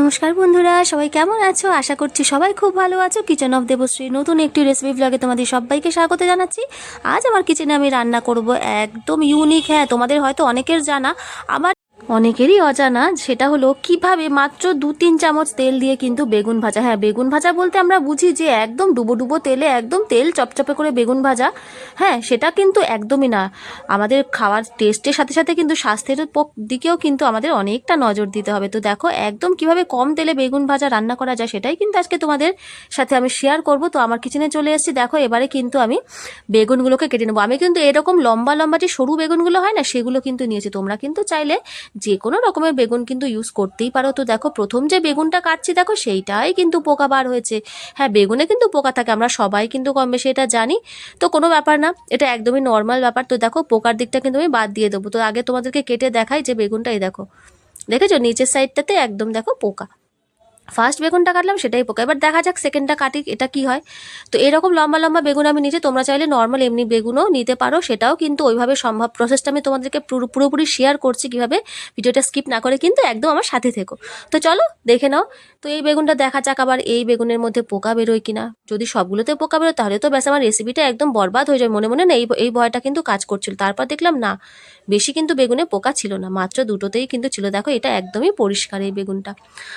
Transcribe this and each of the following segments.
নমস্কার বন্ধুরা, সবাই কেমন আছো? আশা করছি সবাই খুব ভালো আছো। কিচেন অফ দেবশ্রী নতুন একটি রেসিপি ব্লগে তোমাদের সবাইকে স্বাগত জানাচ্ছি। আজ আমার কিচেনে আমি রান্না করব একদম ইউনিক হ্যাঁ তোমাদের হয়তো অনেকের জানা। আমার অনেকেরই অজানা সেটা হলো কীভাবে মাত্র দু তিন চামচ তেল দিয়ে কিন্তু বেগুন ভাজা। হ্যাঁ বেগুন ভাজা বলতে আমরা বুঝি যে একদম ডুবো ডুবো তেলে একদম তেল চপচপে করে বেগুন ভাজা। হ্যাঁ সেটা কিন্তু একদমই না। আমাদের খাওয়ার টেস্টের সাথে সাথে কিন্তু স্বাস্থ্যের দিকেও কিন্তু আমাদের অনেকটা নজর দিতে হবে। তো দেখো, একদম কীভাবে কম তেলে বেগুন ভাজা রান্না করা যায় সেটাই কিন্তু আজকে তোমাদের সাথে আমি শেয়ার করব। তো আমার কিচেনে চলে এসেছি। দেখো, এবারে কিন্তু আমি বেগুনগুলোকে কেটে নেব। আমি কিন্তু এরকম লম্বা লম্বা যে সরু বেগুনগুলো হয় না, সেগুলো কিন্তু নিয়েছি। তোমরা কিন্তু চাইলে যে কোনো রকমের বেগুন কিন্তু ইউজ করতেই পারো। তো দেখো, প্রথম যে বেগুনটা কাটছি, দেখো সেইটাই কিন্তু পোকা বার হয়েছে। হ্যাঁ বেগুনে কিন্তু পোকা থাকে, আমরা সবাই কিন্তু কম বেশি এটা জানি। তো কোনো ব্যাপার না, এটা একদমই নর্মাল ব্যাপার। তো দেখো, পোকার দিকটা কিন্তু আমি বাদ দিয়ে দেবো। তো আগে তোমাদেরকে কেটে দেখাই যে বেগুনটা, এই দেখো, দেখেছ? নিচের সাইডটাতে একদম দেখো পোকা। ফার্স্ট বেগুনটা কাটলাম, সেটাই পোকা। এবার দেখা যাক সেকেন্ডটা কাটি, এটা কি হয়? তো এরকম লম্বা লম্বা বেগুন আমি নিচে তোমরা চাইলে নর্মাল এমনি বেগুনও নিতে পারো, সেটাও কিন্তু ওইভাবে সম্ভব। প্রসেসটা আমি তোমাদেরকে পুরো- পুরোপুরি শেয়ার করছি কীভাবে, ভিডিওটা স্কিপ না করে কিন্তু একদম আমার সাথে থেকো। তো চলো, দেখে নাও। তো এই বেগুনটা দেখা যাক আবার এই বেগুনের মধ্যে পোকা বেরোয় কিনা। যদি সবগুলোতে পোকা বেরোয়, তাহলে তো ব্যাস আমার রেসিপিটা একদম বরবাদ হয়ে যায়। মনে মনে না এই এই ভয়টা কিন্তু কাজ করছিল। তারপর দেখলাম, না, বেশি কিন্তু বেগুনে পোকা ছিল না। মাত্র দুটোতেই কিন্তু ছিল। দেখো, এটা একদমই পরিষ্কার এই বেগুনটা।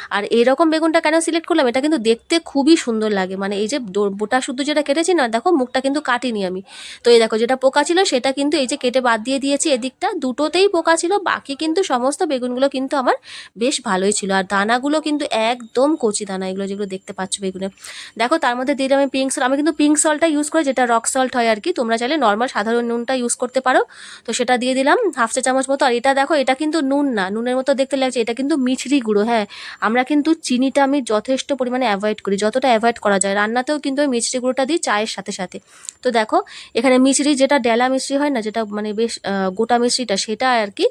আর এইরকম বেগুনটা কেন সিলেক্ট করলাম, এটা কিন্তু দেখতে খুবই সুন্দর লাগে। মানে এই যে বোটা শুদ্ধ যেটা কেটেছি না, দেখো মুখটা কিন্তু কাটিনি আমি। তো এই দেখো যেটা পোকা ছিল, সেটা কিন্তু এই যে কেটে বাদ দিয়ে দিয়েছি এদিকটা। দুটোতেই পোকা ছিল, বাকি কিন্তু সমস্ত বেগুনগুলো কিন্তু আমার বেশ ভালোই ছিল। আর দানাগুলো কিন্তু একদম কচি দানা, এগুলো যেগুলো দেখতে পাচ্ছ বেগুনে। দেখো তার মধ্যে দিলাম আমি পিঙ্ক সল্ট আমি কিন্তু পিঙ্ক সল্টটা ইউজ করি, যেটা রক সল্ট হয় আর কি। তোমরা চাইলে নর্মাল সাধারণ নুনটা ইউজ করতে পারো। তো সেটা দিয়ে দিলাম হাফ চা চামচ মতো। আর এটা দেখো, এটা কিন্তু নুন না। নুনের মতো দেখতে লাগছে। এটা কিন্তু মিছরি গুঁড়ো হ্যাঁ। আমরা কিন্তু চিনিটা আমি যথেষ্ট পরিমাণে অ্যাভয়েড করি। যতটা অ্যাভয়েড করা যায়। রান্নাতেও কিন্তু ওই মিছরি গুঁড়োটা দিই চায়ের সাথে সাথে। তো দেখো, এখানে মিছরি যেটা ডেলা মিছরি হয় না, যেটা মানে বেশ গোটা মিছরিটা, সেটা আর কি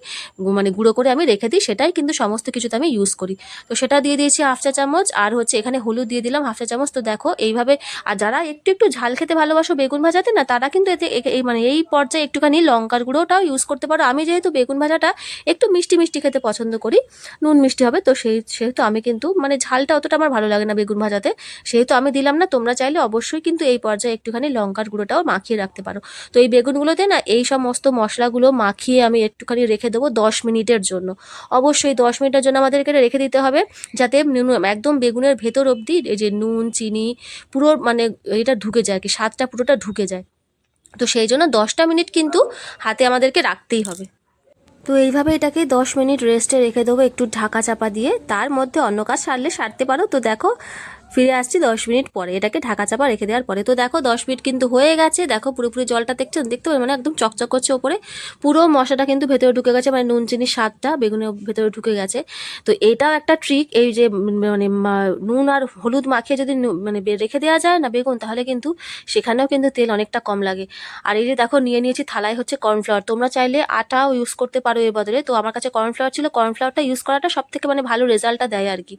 মানে গুঁড়ো করে আমি রেখে দিই। সেটাই কিন্তু সমস্ত কিছুতে আমি ইউজ করি। তো সেটা দিয়ে দিয়েছি হাফ চা চামচ, আর হচ্ছে এখানে হলুদ দিয়ে দিলাম হাফ চা চামচ। তো দেখো, এইভাবে, আর যারা একটু একটু ঝাল খেতে ভালোবাসো বেগুন ভাজাতে না, তারা কিন্তু এতে এই মানে এই পর্যায়ে একটুখানি লঙ্কার গুঁড়োটাও ইউজ করতে পারো। আমি যেহেতু বেগুন ভাজাটা একটু মিষ্টি মিষ্টি খেতে পছন্দ করি, নুন মিষ্টি হবে, তো সেই, সেহেতু আমি কিন্তু মানে ঝালটা অতটা আমার ভালো লাগে না বেগুন ভাজাতে। সেহেতু আমি দিলাম না, তোমরা চাইলে অবশ্যই কিন্তু এই পর্যায়ে একটুখানি লঙ্কার গুঁড়োটাও মাখিয়ে রাখতে পারো। তো এই বেগুনগুলোতে না, এই সমস্ত মশলাগুলো মাখিয়ে আমি একটুখানি রেখে দেবো দশ মিনিটের জন্য। অবশ্যই দশ মিনিটের জন্য আমাদেরকে রেখে দিতে হবে, যাতে একদম বেগুনের ভেতর অবধি এই যে নুন, চিনি পুরো মানে এটা ঢুকে যায় কি, স্বাদটা পুরোটা ঢুকে যায়। তো সেই জন্য দশটা মিনিট কিন্তু হাতে আমাদেরকে রাখতেই হবে। তো এইভাবে এটাকে দশ মিনিট রেস্টে রেখে দেবো, একটু ঢাকা চাপা দিয়ে। তার মধ্যে অন্য কাজ সারলে সারতে পারো। তো দেখো ফিরে আসছি দশ মিনিট পরে। এটাকে ঢাকা চাপা রেখে দেওয়ার পরে। তো দেখো, দশ মিনিট কিন্তু হয়ে গেছে। দেখো, পুরোপুরি জলটা দেখছ? দেখতে পাবে? মানে একদম চকচক করছে ওপরে। পুরো মশলাটা কিন্তু ভেতরে ঢুকে গেছে। মানে নুন, চিনির স্বাদটা বেগুনের ভেতরে ঢুকে গেছে। তো এটাও একটা ট্রিক এই যে মানে নুন আর হলুদ মাখিয়ে যদি মানে রেখে দেওয়া যায় না বেগুন, তাহলে কিন্তু সেখানেও কিন্তু তেল অনেকটা কম লাগে। আর এই যে দেখো, নিয়ে নিয়েছি থালায় হচ্ছে কর্নফ্লাওয়ার তোমরা চাইলে আটাও ইউজ করতে পারো এর বদলে। তো আমার কাছে কর্নফ্লাওয়ার ছিল। কর্নফ্লাওয়ারটা ইউজ করাটা সব থেকে মানে ভালো রেজাল্টটা দেয় আর কি।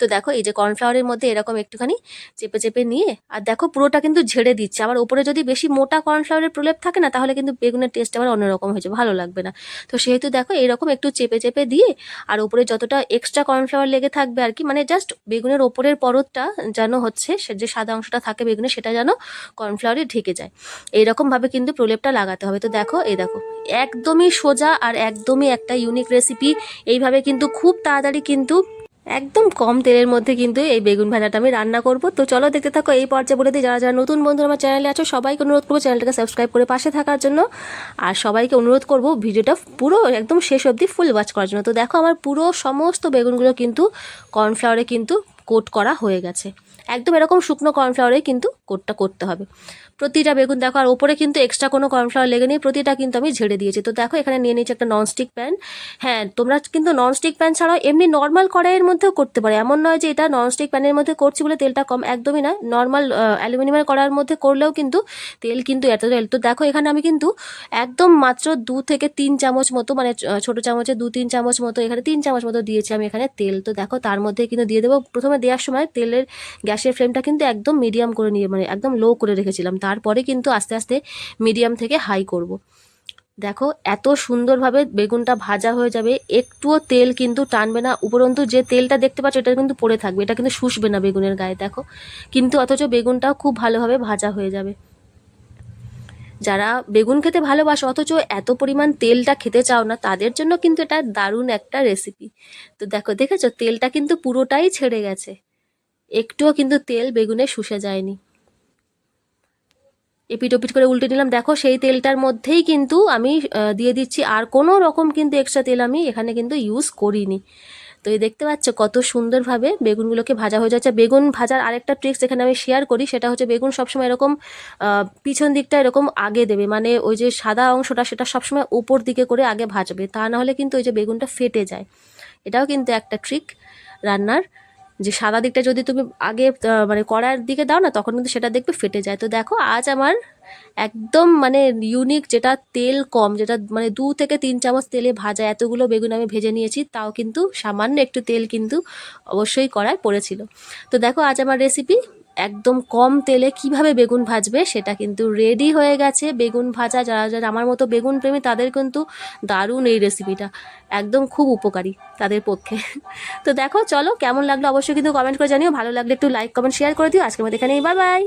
তো দেখো, এই যে কর্নফ্লাওয়ারের মধ্যে এরকম একটুখানি চেপে চেপে নিয়ে, আর দেখো পুরোটা কিন্তু ঝেড়ে দিচ্ছে। আবার উপরে যদি বেশি মোটা কর্নফ্লাওয়ারের প্রলেপ থাকে না, তাহলে কিন্তু বেগুনের টেস্ট আবার অন্যরকম হয়েছে ভালো লাগবে না। তো সেহেতু দেখো এরকম একটু চেপে চেপে দিয়ে, আর উপরে যতটা এক্সট্রা কর্নফ্লাওয়ার লেগে থাকবে আর কি মানে জাস্ট বেগুনের ওপরের পরতটা যেন হচ্ছে, সে যে সাদা অংশটা থাকে বেগুনে, সেটা যেন কর্নফ্লাওয়ারে ঢেকে যায়। এইরকমভাবে কিন্তু প্রলেপটা লাগাতে হবে। তো দেখো, এই দেখো, একদমই সোজা আর একদমই একটা ইউনিক রেসিপি এইভাবে কিন্তু খুব তাড়াতাড়ি কিন্তু একদম কম তেলের মধ্যে কিন্তু এই বেগুন ভাজাটা আমি রান্না করব। তো চলো দেখতে থাকো এই পর্যায়ে বলে দিই, যারা যারা নতুন বন্ধু আমার চ্যানেলে আছো, সবাইকে অনুরোধ করব চ্যানেলটাকে সাবস্ক্রাইব করে পাশে থাকার জন্য। আর সবাইকে অনুরোধ করব ভিডিওটা পুরো একদম শেষ অবধি ফুল ওয়াচ করার জন্য। তো দেখো আমার পুরো সমস্ত বেগুনগুলো কিন্তু কর্নফ্লাওয়ারে কিন্তু কোট করা হয়ে গেছে। একদম এরকম শুকনো কর্নফ্লাওয়ারে কিন্তু কোটটা করতে হবে। প্রতিটা বেগুন দেখো, আর ওপরে কিন্তু এক্সট্রা কোনো কর্নফ্লাওয়ার লেগে নেই, প্রতিটা কিন্তু আমি ঝেড়ে দিয়েছি। তো দেখো, এখানে নিয়ে নিয়েছি একটা ননস্টিক প্যান হ্যাঁ তোমরা কিন্তু ননস্টিক প্যান ছাড়াও এমনি নর্মাল কড়াইয়ের মধ্যেও করতে পারো। এমন নয় যে এটা ননস্টিক প্যানের মধ্যে করছি বলে তেলটা কম, একদমই না। নর্মাল অ্যালুমিনিয়ামের কড়াইয়ের মধ্যে করলেও কিন্তু তেল কিন্তু এত তেল। তো দেখো, এখানে আমি কিন্তু একদম মাত্র দু থেকে তিন চামচ মতো মানে ছোট চামচে দু তিন চামচ মতো, এখানে তিন চামচ মতো দিয়েছি আমি এখানে তেল। তো দেখো, তার মধ্যে কিন্তু দিয়ে দেবো। প্রথমে দেওয়ার সময় তেলের গ্যাসের ফ্লেমটা কিন্তু একদম মিডিয়াম করে নিয়ে মানে একদম লো করে রেখেছিলাম। তারপরে কিন্তু আস্তে আস্তে মিডিয়াম থেকে হাই করব। দেখো, এত সুন্দরভাবে বেগুনটা ভাজা হয়ে যাবে। একটুও তেল কিন্তু টানবে না। উপরন্তু যে তেলটা দেখতে পাচ্ছ, এটা কিন্তু পড়ে থাকবে। এটা কিন্তু শুষবে না বেগুনের গায়ে, দেখো। কিন্তু অথচ বেগুনটাও খুব ভালোভাবে ভাজা হয়ে যাবে। যারা বেগুন খেতে ভালোবাসো, অথচ এত পরিমাণ তেলটা খেতে চাও না, তাদের জন্য কিন্তু এটা দারুণ একটা রেসিপি তো দেখো, দেখেছ? তেলটা কিন্তু পুরোটাই ছেড়ে গেছে। একটুও কিন্তু তেল বেগুনে শুষে যায়নি। এপিট ওপিট করে উল্টে নিলাম। দেখো সেই তেলটার মধ্যেই কিন্তু আমি দিয়ে দিচ্ছি। আর কোনো রকম কিন্তু এক্সট্রা তেল আমি এখানে কিন্তু ইউজ করিনি। তো এই দেখতে পাচ্ছ কত সুন্দরভাবে বেগুনগুলোকে ভাজা হয়ে যাচ্ছে। বেগুন ভাজার আরেকটা ট্রিক্স এখানে আমি শেয়ার করি। সেটা হচ্ছে বেগুন সবসময় এরকম পিছন দিকটা এরকম আগে দেবে। মানে ওই যে সাদা অংশটা সেটা সবসময় উপর দিকে করে আগে ভাজবে। তা না হলে কিন্তু ওই যে বেগুনটা ফেটে যায়। এটাও কিন্তু একটা ট্রিক রান্নার। যে সাদা দিকটা যদি তুমি আগে মানে কড়ার দিকে দাও না, তখন কিন্তু সেটা দেখবে ফেটে যায়। তো দেখো, আজ আমার একদম মানে ইউনিক যেটা তেল কম, যেটা মানে দু থেকে তিন চামচ তেলে ভাজা, এতগুলো বেগুন আমি ভেজে নিয়েছি, তাও কিন্তু সামান্য একটু তেল কিন্তু অবশ্যই কড়ায় পড়েছিল। তো দেখো, আজ আমার রেসিপি একদম কম তেলে কীভাবে বেগুন ভাজবে সেটা কিন্তু রেডি হয়ে গেছে। বেগুন ভাজা যারা যারা আমার মতো বেগুন প্রেমী তাদের কিন্তু দারুণ এই রেসিপিটা একদম খুব উপকারী তাদের পক্ষে। তো দেখো, চলো কেমন লাগল অবশ্যই কিন্তু কমেন্ট করে জানিও। ভালো লাগলে একটু লাইক কমেন্ট শেয়ার করে দিও। আজকের মধ্যে এখানেই বাই বাই